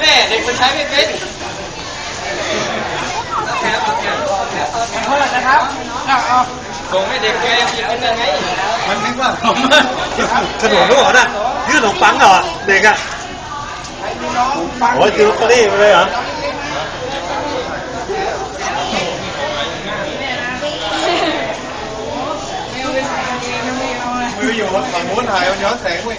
แม่เด็กมันใช้ไม่เป็นเพิ่มนะครับเอาส่งให้เด็กแกกินกันยังไงมันนึกว่าผมขนมลูกเหรอน่ะยืดขนมปังเหรอเด็กอะโอ้ยซื้อลอตเตอรี่ไปเลยเหรอไมืออยู่ฝั่งนู้นถ่ายมันย้อนแสงเว้ย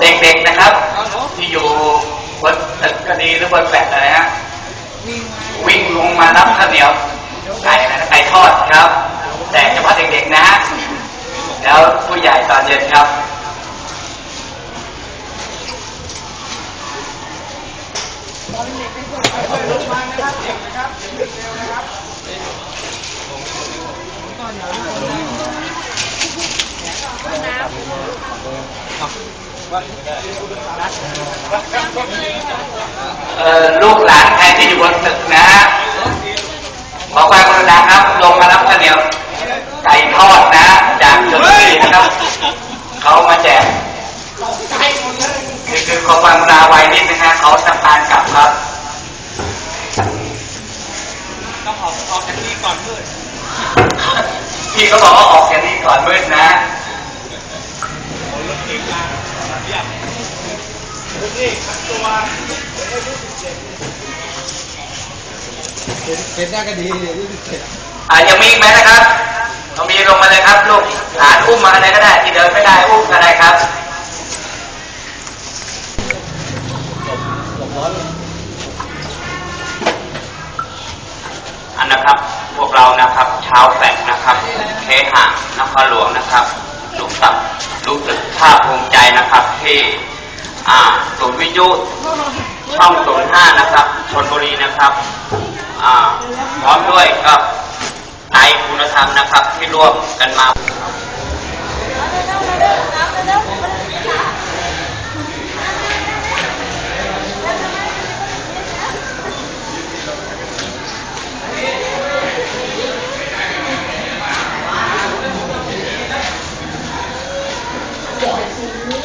เด็กๆนะครับ ที่อยู่บนตึกก็ดีหรือบนแฟลตอะไรฮะวิ่งลงมารับข้าวเหนียวไก่นะไก่ทอดครับ แต่เฉพาะเด็กๆนะฮะแล้วผู้ใหญ่ตอนเย็นครับเอ่อลูกนะครับเร็วนะครับ ลูกหลานใครที่อยู่บนตึกนะฮะขอความกรุณาครับ ลงมารับข้าวเหนียวไก่ทอดนะ จากชลบุรีนะครับ เขามาแจกคือคือขอความกรุณาไวนิดนะฮะเขาจะพานกลับครับ ต้องออกออกจากนี้ก่อนมืด พี่เขาบอกว่าออกจากนี้ก่อนมืดนะเห็นหน้าก็ดีรู้สึกเจ็บอ่ายังมีอีกไหมนะครับเรามีลงมาเลยครับลูกหลานอุ้มมาอะไรก็ได้ที่เดินไม่ได้อุ้มอะไรครับอันนะครับ พวกเรานะครับชาวแฟดนะครับเคหะนครหลวงนะครับรู้สึกรู้สึกภาคภูมิใจนะครับที่ศูนย์วิทยุช่องศูนย์ห้านะครับชนบุรีนะครับพร้อมด้วยกับไตรคุณธรรมนะครับที่ร่วมกันมา Hallelujah.